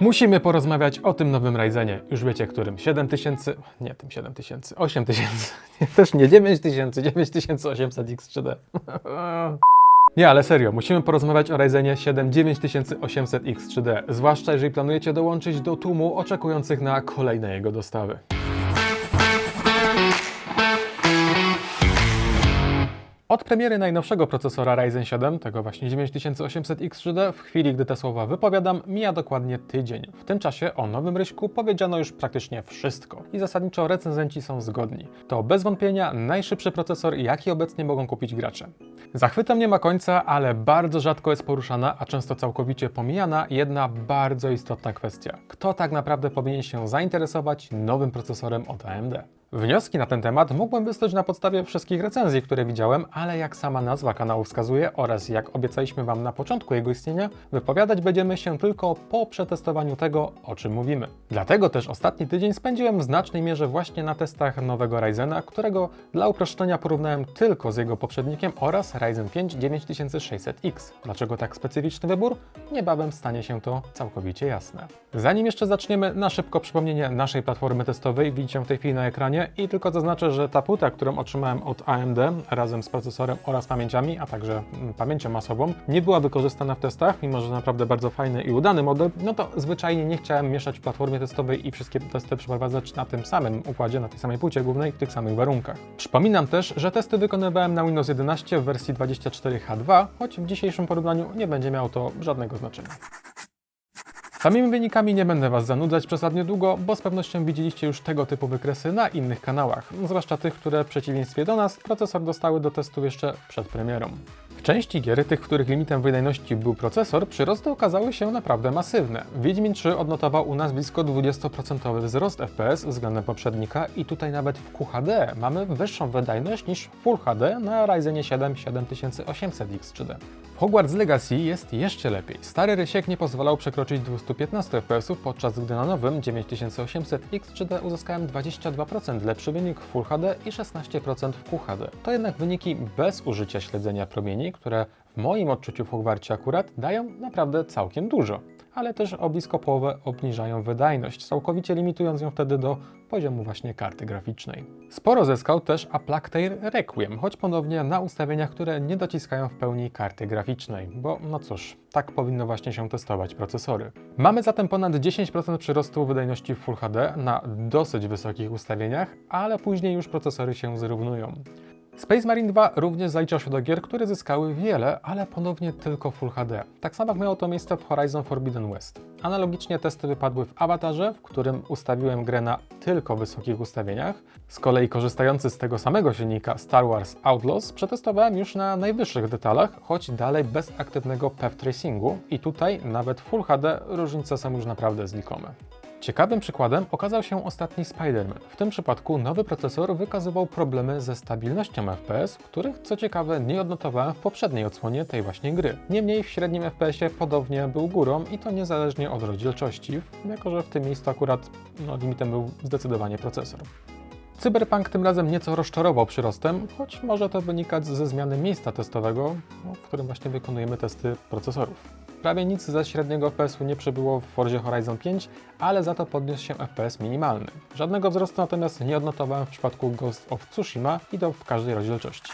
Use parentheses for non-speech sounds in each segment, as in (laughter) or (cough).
Musimy porozmawiać o tym nowym Ryzenie. Już wiecie, którym? 7000, nie tym 7000, 8000, (laughs) nie, też nie. 9000, 9800 X3D. Nie, ale serio, musimy porozmawiać o Ryzenie 7 9800 X3D, zwłaszcza jeżeli planujecie dołączyć do tłumu oczekujących na kolejne jego dostawy. Od premiery najnowszego procesora Ryzen 7, tego właśnie 9800 X3D, w chwili gdy te słowa wypowiadam, mija dokładnie tydzień. W tym czasie o nowym ryśku powiedziano już praktycznie wszystko i zasadniczo recenzenci są zgodni. To bez wątpienia najszybszy procesor, jaki obecnie mogą kupić gracze. Zachwytem nie ma końca, ale bardzo rzadko jest poruszana, a często całkowicie pomijana jedna bardzo istotna kwestia. Kto tak naprawdę powinien się zainteresować nowym procesorem od AMD? Wnioski na ten temat mógłbym wysnuć na podstawie wszystkich recenzji, które widziałem, ale jak sama nazwa kanału wskazuje oraz jak obiecaliśmy Wam na początku jego istnienia, wypowiadać będziemy się tylko po przetestowaniu tego, o czym mówimy. Dlatego też ostatni tydzień spędziłem w znacznej mierze właśnie na testach nowego Ryzena, którego dla uproszczenia porównałem tylko z jego poprzednikiem oraz Ryzen 5 9600X. Dlaczego tak specyficzny wybór? Niebawem stanie się to całkowicie jasne. Zanim jeszcze zaczniemy, na szybko przypomnienie naszej platformy testowej widzicie w tej chwili na ekranie i tylko zaznaczę, że ta płyta, którą otrzymałem od AMD razem z procesorem oraz pamięciami, a także mm, pamięcią masową, nie była wykorzystana w testach, mimo że naprawdę bardzo fajny i udany model, no to zwyczajnie nie chciałem mieszać w platformie testowej i wszystkie testy przeprowadzać na tym samym układzie, na tej samej płycie głównej w tych samych warunkach. Przypominam też, że testy wykonywałem na Windows 11 w wersji 24H2, choć w dzisiejszym porównaniu nie będzie miało to żadnego znaczenia. Samymi wynikami nie będę Was zanudzać przesadnie długo, bo z pewnością widzieliście już tego typu wykresy na innych kanałach, zwłaszcza tych, które w przeciwieństwie do nas procesor dostały do testu jeszcze przed premierą. W części gier, tych, których limitem wydajności był procesor, przyrosty okazały się naprawdę masywne. Wiedźmin 3 odnotował u nas blisko 20% wzrost FPS względem poprzednika i tutaj nawet w QHD mamy wyższą wydajność niż Full HD na Ryzenie 7 7800 X3D. W Hogwarts Legacy jest jeszcze lepiej. Stary Rysiek nie pozwalał przekroczyć 215 FPS, podczas gdy na nowym 9800 X3D uzyskałem 22% lepszy wynik w Full HD i 16% w QHD. To jednak wyniki bez użycia śledzenia promieni, które w moim odczuciu w Hogwarcie akurat dają naprawdę całkiem dużo. Ale też o blisko połowę obniżają wydajność, całkowicie limitując ją wtedy do poziomu właśnie karty graficznej. Sporo zyskał też Aplactair Requiem, choć ponownie na ustawieniach, które nie dociskają w pełni karty graficznej, bo no cóż, tak powinno właśnie się testować procesory. Mamy zatem ponad 10% przyrostu wydajności w Full HD na dosyć wysokich ustawieniach, ale później już procesory się zrównują. Space Marine 2 również zaliczał się do gier, które zyskały wiele, ale ponownie tylko Full HD. Tak samo jak miało to miejsce w Horizon Forbidden West. Analogicznie testy wypadły w Avatarze, w którym ustawiłem grę na tylko wysokich ustawieniach. Z kolei korzystający z tego samego silnika Star Wars Outlaws przetestowałem już na najwyższych detalach, choć dalej bez aktywnego path tracingu i tutaj nawet Full HD różnice są już naprawdę znikome. Ciekawym przykładem okazał się ostatni Spider-Man. W tym przypadku nowy procesor wykazywał problemy ze stabilnością FPS, których co ciekawe nie odnotowałem w poprzedniej odsłonie tej właśnie gry. Niemniej w średnim FPS-ie podobnie był górą i to niezależnie od rozdzielczości, jako że w tym miejscu akurat no, limitem był zdecydowanie procesor. Cyberpunk tym razem nieco rozczarował przyrostem, choć może to wynikać ze zmiany miejsca testowego, no, w którym właśnie wykonujemy testy procesorów. Prawie nic ze średniego FPS-u nie przybyło w Forzie Horizon 5, ale za to podniósł się FPS minimalny. Żadnego wzrostu natomiast nie odnotowałem w przypadku Ghost of Tsushima i to w każdej rozdzielczości.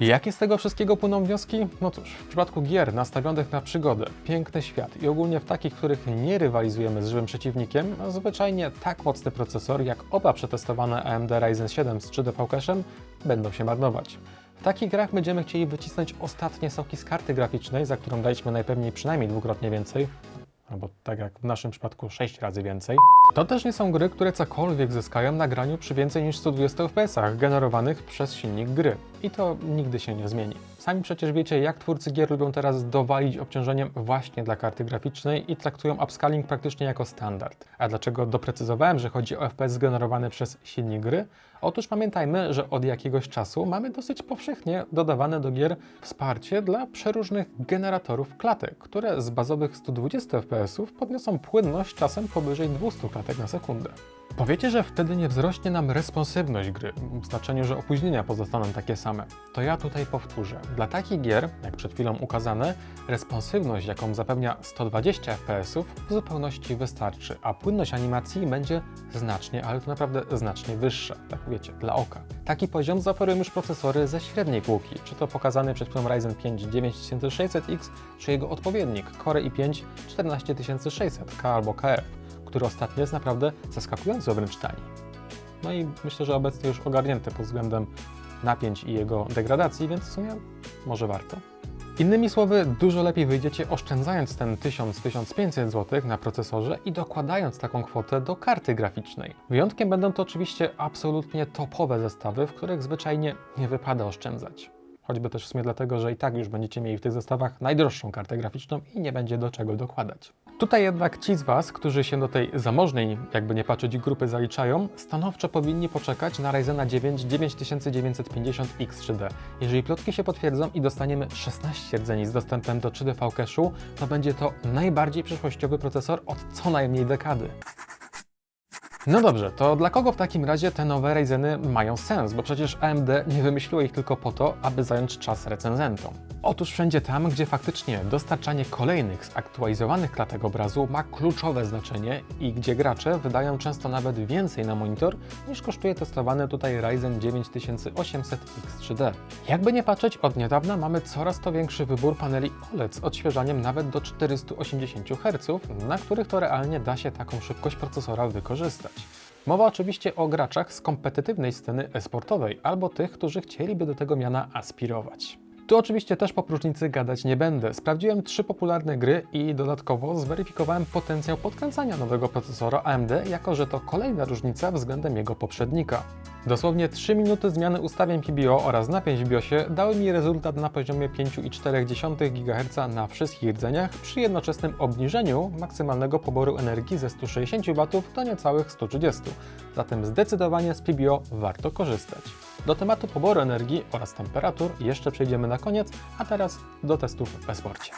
Jakie z tego wszystkiego płyną wnioski? No cóż, w przypadku gier nastawionych na przygodę, piękny świat i ogólnie w takich, w których nie rywalizujemy z żywym przeciwnikiem, no zwyczajnie tak mocny procesor jak oba przetestowane AMD Ryzen 7 z 3D cache'em będą się marnować. W takich grach będziemy chcieli wycisnąć ostatnie soki z karty graficznej, za którą daliśmy najpewniej przynajmniej dwukrotnie więcej, albo tak jak w naszym przypadku 6 razy więcej. To też nie są gry, które cokolwiek zyskają na graniu przy więcej niż 120 fps generowanych przez silnik gry. I to nigdy się nie zmieni. Sami przecież wiecie, jak twórcy gier lubią teraz dowalić obciążeniem właśnie dla karty graficznej i traktują upscaling praktycznie jako standard. A dlaczego doprecyzowałem, że chodzi o FPS generowany przez silnik gry? Otóż pamiętajmy, że od jakiegoś czasu mamy dosyć powszechnie dodawane do gier wsparcie dla przeróżnych generatorów klatek, które z bazowych 120 fps podniosą płynność czasem powyżej 200 klatek na sekundę. Powiecie, że wtedy nie wzrośnie nam responsywność gry, w znaczeniu, że opóźnienia pozostaną takie same. To ja tutaj powtórzę. Dla takich gier, jak przed chwilą ukazane, responsywność, jaką zapewnia 120 fps, w zupełności wystarczy, a płynność animacji będzie znacznie, ale to naprawdę znacznie wyższa, tak wiecie, dla oka. Taki poziom zaoferują już procesory ze średniej półki, czy to pokazany przed chwilą Ryzen 5 9600X, czy jego odpowiednik Core i5 14600K albo KF, który ostatnio jest naprawdę zaskakująco wręcz tani. No i myślę, że obecnie już ogarnięty pod względem napięć i jego degradacji, więc w sumie może warto. Innymi słowy, dużo lepiej wyjdziecie oszczędzając ten 1000-1500 zł na procesorze i dokładając taką kwotę do karty graficznej. Wyjątkiem będą to oczywiście absolutnie topowe zestawy, w których zwyczajnie nie wypada oszczędzać. Choćby też w sumie dlatego, że i tak już będziecie mieli w tych zestawach najdroższą kartę graficzną i nie będzie do czego dokładać. Tutaj jednak ci z Was, którzy się do tej zamożnej, jakby nie patrzeć, grupy zaliczają, stanowczo powinni poczekać na Ryzena 9 9950X 3D. Jeżeli plotki się potwierdzą i dostaniemy 16 rdzeni z dostępem do 3D cache'u, to będzie to najbardziej przyszłościowy procesor od co najmniej dekady. No dobrze, to dla kogo w takim razie te nowe Ryzeny mają sens? Bo przecież AMD nie wymyśliło ich tylko po to, aby zająć czas recenzentom. Otóż wszędzie tam, gdzie faktycznie dostarczanie kolejnych zaktualizowanych klatek obrazu ma kluczowe znaczenie i gdzie gracze wydają często nawet więcej na monitor niż kosztuje testowany tutaj Ryzen 9800X 3D. Jakby nie patrzeć, od niedawna mamy coraz to większy wybór paneli OLED z odświeżaniem nawet do 480 Hz, na których to realnie da się taką szybkość procesora wykorzystać. Mowa oczywiście o graczach z kompetytywnej sceny e-sportowej albo tych, którzy chcieliby do tego miana aspirować. Tu oczywiście też po próżnicy gadać nie będę. Sprawdziłem trzy popularne gry i dodatkowo zweryfikowałem potencjał podkręcania nowego procesora AMD, jako że to kolejna różnica względem jego poprzednika. Dosłownie 3 minuty zmiany ustawień PBO oraz napięć w BIOSie dały mi rezultat na poziomie 5,4 GHz na wszystkich rdzeniach przy jednoczesnym obniżeniu maksymalnego poboru energii ze 160 W do niecałych 130. Zatem zdecydowanie z PBO warto korzystać. Do tematu poboru energii oraz temperatur jeszcze przejdziemy na koniec, a teraz do testów w esporcie.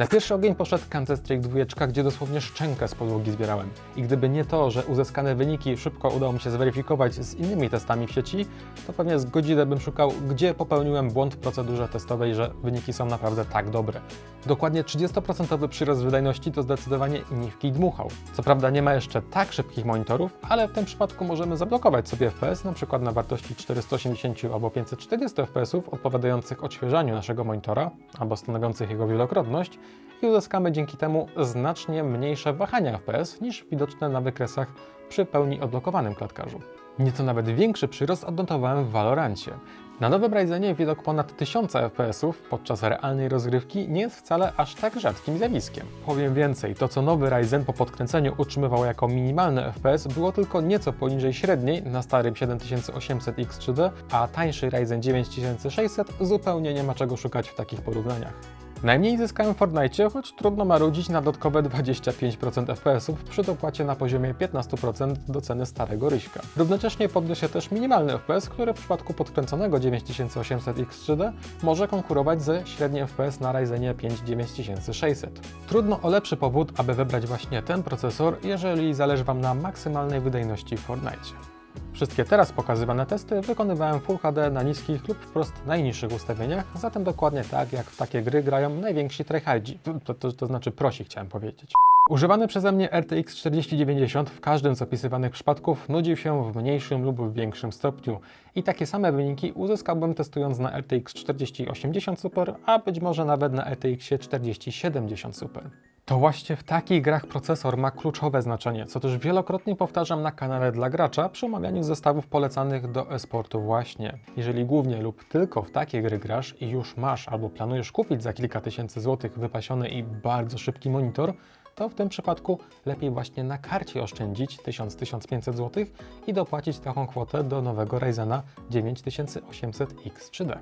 Na pierwszy ogień poszedł Kansas Strike 2, gdzie dosłownie szczękę z podłogi zbierałem. I gdyby nie to, że uzyskane wyniki szybko udało mi się zweryfikować z innymi testami w sieci, to pewnie z godzinę bym szukał, gdzie popełniłem błąd w procedurze testowej, że wyniki są naprawdę tak dobre. Dokładnie 30% przyrost wydajności to zdecydowanie nie dmuchał. Co prawda nie ma jeszcze tak szybkich monitorów, ale w tym przypadku możemy zablokować sobie FPS, na przykład na wartości 480 albo 540 FPS odpowiadających odświeżaniu naszego monitora, albo stanowiących jego wielokrotność, i uzyskamy dzięki temu znacznie mniejsze wahania FPS niż widoczne na wykresach przy pełni odblokowanym klatkarzu. Nieco nawet większy przyrost odnotowałem w Valorancie. Na nowym Ryzenie widok ponad 1000 FPS podczas realnej rozgrywki nie jest wcale aż tak rzadkim zjawiskiem. Powiem więcej, to co nowy Ryzen po podkręceniu utrzymywał jako minimalny FPS było tylko nieco poniżej średniej na starym 7800X 3D, a tańszy Ryzen 9600 zupełnie nie ma czego szukać w takich porównaniach. Najmniej zyskałem w Fortnite, choć trudno marudzić na dodatkowe 25% FPS przy dopłacie na poziomie 15% do ceny starego ryśka. Równocześnie podniesie też minimalny FPS, który w przypadku podkręconego 9800X 3D może konkurować ze średnim FPS na Ryzenie 5 9600. Trudno o lepszy powód, aby wybrać właśnie ten procesor, jeżeli zależy Wam na maksymalnej wydajności w Fortnite. Wszystkie teraz pokazywane testy wykonywałem Full HD na niskich lub wprost najniższych ustawieniach, zatem dokładnie tak jak w takie gry grają najwięksi tryhardzi, to, to, to znaczy prosi chciałem powiedzieć. Używany przeze mnie RTX 4090 w każdym z opisywanych przypadków nudził się w mniejszym lub w większym stopniu i takie same wyniki uzyskałbym testując na RTX 4080 Super, a być może nawet na RTX 4070 Super. To właśnie w takich grach procesor ma kluczowe znaczenie, co też wielokrotnie powtarzam na kanale dla gracza przy omawianiu zestawów polecanych do e-sportu właśnie. Jeżeli głównie lub tylko w takie gry grasz i już masz albo planujesz kupić za kilka tysięcy złotych wypasiony i bardzo szybki monitor, to w tym przypadku lepiej właśnie na karcie oszczędzić 1000-1500 zł i dopłacić taką kwotę do nowego Ryzena 9800X 3D.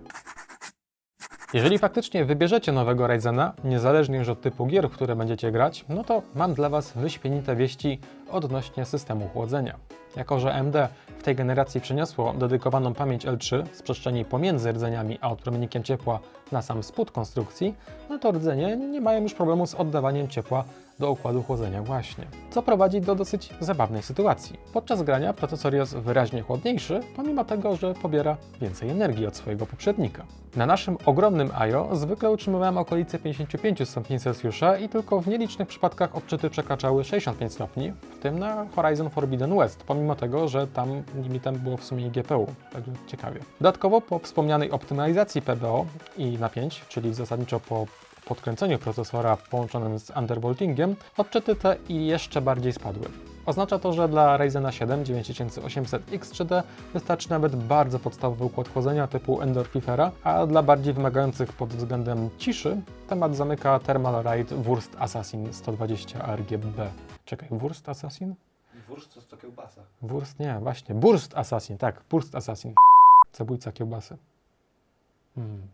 Jeżeli faktycznie wybierzecie nowego Ryzena, niezależnie już od typu gier, w które będziecie grać, no to mam dla Was wyśmienite wieści odnośnie systemu chłodzenia. Jako, że AMD w tej generacji przeniosło dedykowaną pamięć L3 z przestrzeni pomiędzy rdzeniami a odpromiennikiem ciepła na sam spód konstrukcji, no to rdzenie nie mają już problemu z oddawaniem ciepła do układu chłodzenia właśnie. Co prowadzi do dosyć zabawnej sytuacji. Podczas grania procesor jest wyraźnie chłodniejszy, pomimo tego, że pobiera więcej energii od swojego poprzednika. Na naszym ogromnym I.O. zwykle utrzymywałem okolice 55 stopni Celsjusza i tylko w nielicznych przypadkach odczyty przekraczały 65 stopni, w tym na Horizon Forbidden West, pomimo tego, że tam limitem było w sumie GPU, także ciekawie. Dodatkowo po wspomnianej optymalizacji PBO i napięć, czyli zasadniczo po podkręceniu procesora połączonym z undervoltingiem, odczyty te i jeszcze bardziej spadły. Oznacza to, że dla Ryzena 7 9800X3D wystarczy nawet bardzo podstawowy układ chłodzenia typu Endorfifera, a dla bardziej wymagających pod względem ciszy temat zamyka Thermal Raid Wurst Assassin 120 RGB. Czekaj, Wurst Assassin? Wurst to jest to kiełbasa. Wurst, nie, właśnie, Burst Assassin, tak, Burst Assassin. Zabójca kiełbasy. Hmm.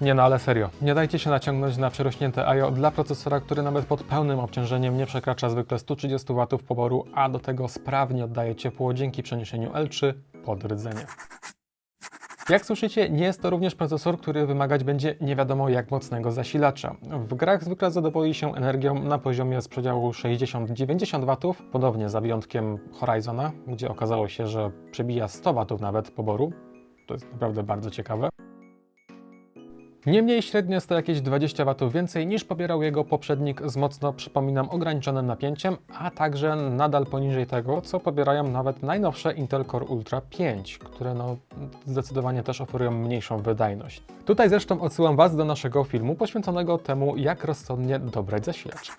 Nie no, ale serio, nie dajcie się naciągnąć na przerośnięte I.O. dla procesora, który nawet pod pełnym obciążeniem nie przekracza zwykle 130 W poboru, a do tego sprawnie oddaje ciepło dzięki przeniesieniu L3 pod rdzenie. Jak słyszycie, nie jest to również procesor, który wymagać będzie nie wiadomo jak mocnego zasilacza. W grach zwykle zadowoli się energią na poziomie z przedziału 60-90 W, podobnie za wyjątkiem Horizona, gdzie okazało się, że przebija 100 W nawet poboru. To jest naprawdę bardzo ciekawe. Niemniej średnio jest to jakieś 20 W więcej niż pobierał jego poprzednik z mocno, przypominam, ograniczonym napięciem, a także nadal poniżej tego, co pobierają nawet najnowsze Intel Core Ultra 5, które no zdecydowanie też oferują mniejszą wydajność. Tutaj zresztą odsyłam Was do naszego filmu poświęconego temu, jak rozsądnie dobrać zasilacz.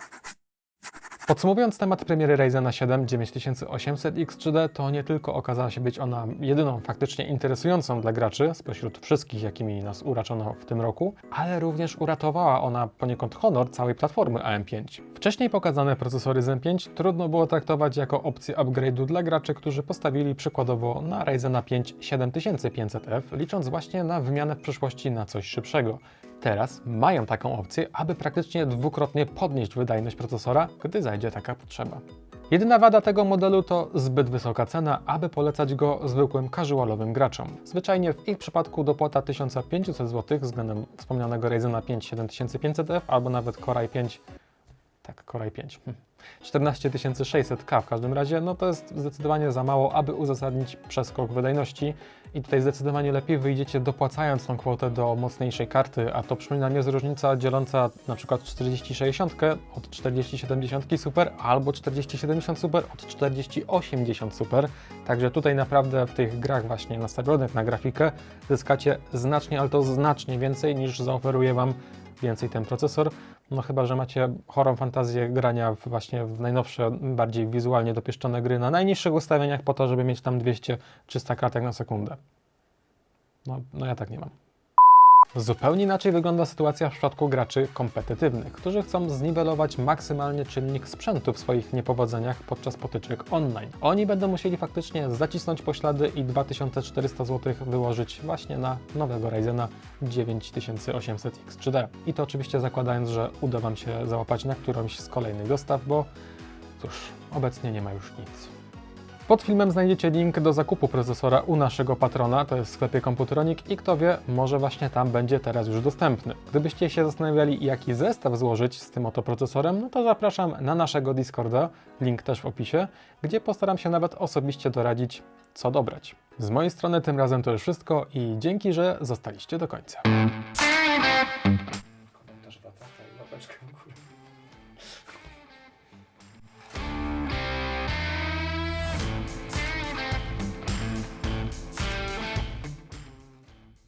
Podsumowując temat premiery Ryzena 7 9800X3D, to nie tylko okazała się być ona jedyną faktycznie interesującą dla graczy spośród wszystkich, jakimi nas uraczono w tym roku, ale również uratowała ona poniekąd honor całej platformy AM5. Wcześniej pokazane procesory Zen 5 trudno było traktować jako opcję upgrade'u dla graczy, którzy postawili przykładowo na Ryzena 5 7500F, licząc właśnie na wymianę w przyszłości na coś szybszego. Teraz mają taką opcję, aby praktycznie dwukrotnie podnieść wydajność procesora, gdy zajdzie taka potrzeba. Jedyna wada tego modelu to zbyt wysoka cena, aby polecać go zwykłym casualowym graczom. Zwyczajnie w ich przypadku dopłata 1500 zł względem wspomnianego Ryzena 5 7500F albo nawet Core i5 tak, Core i5. Hm. 14600K w każdym razie, no to jest zdecydowanie za mało, aby uzasadnić przeskok wydajności i tutaj zdecydowanie lepiej wyjdziecie dopłacając tą kwotę do mocniejszej karty, a to przypominam jest różnica dzieląca na przykład 4060 od 4070 Super albo 4070 Super od 4080 Super, także tutaj naprawdę w tych grach właśnie nastawionych na grafikę zyskacie znacznie, ale to znacznie więcej niż zaoferuje Wam więcej ten procesor. No chyba, że macie chorą fantazję grania w właśnie w najnowsze, bardziej wizualnie dopieszczone gry na najniższych ustawieniach po to, żeby mieć tam 200-300 klatek na sekundę. No, no ja tak nie mam. Zupełnie inaczej wygląda sytuacja w przypadku graczy kompetytywnych, którzy chcą zniwelować maksymalnie czynnik sprzętu w swoich niepowodzeniach podczas potyczek online. Oni będą musieli faktycznie zacisnąć poślady i 2400 zł wyłożyć właśnie na nowego Ryzena 9800X3D. I to oczywiście zakładając, że uda Wam się załapać na którąś z kolejnych dostaw, bo cóż, obecnie nie ma już nic. Pod filmem znajdziecie link do zakupu procesora u naszego patrona, to jest w sklepie Komputronik i kto wie, może właśnie tam będzie teraz już dostępny. Gdybyście się zastanawiali, jaki zestaw złożyć z tym oto procesorem, no to zapraszam na naszego Discorda, link też w opisie, gdzie postaram się nawet osobiście doradzić, co dobrać. Z mojej strony tym razem to już wszystko i dzięki, że zostaliście do końca.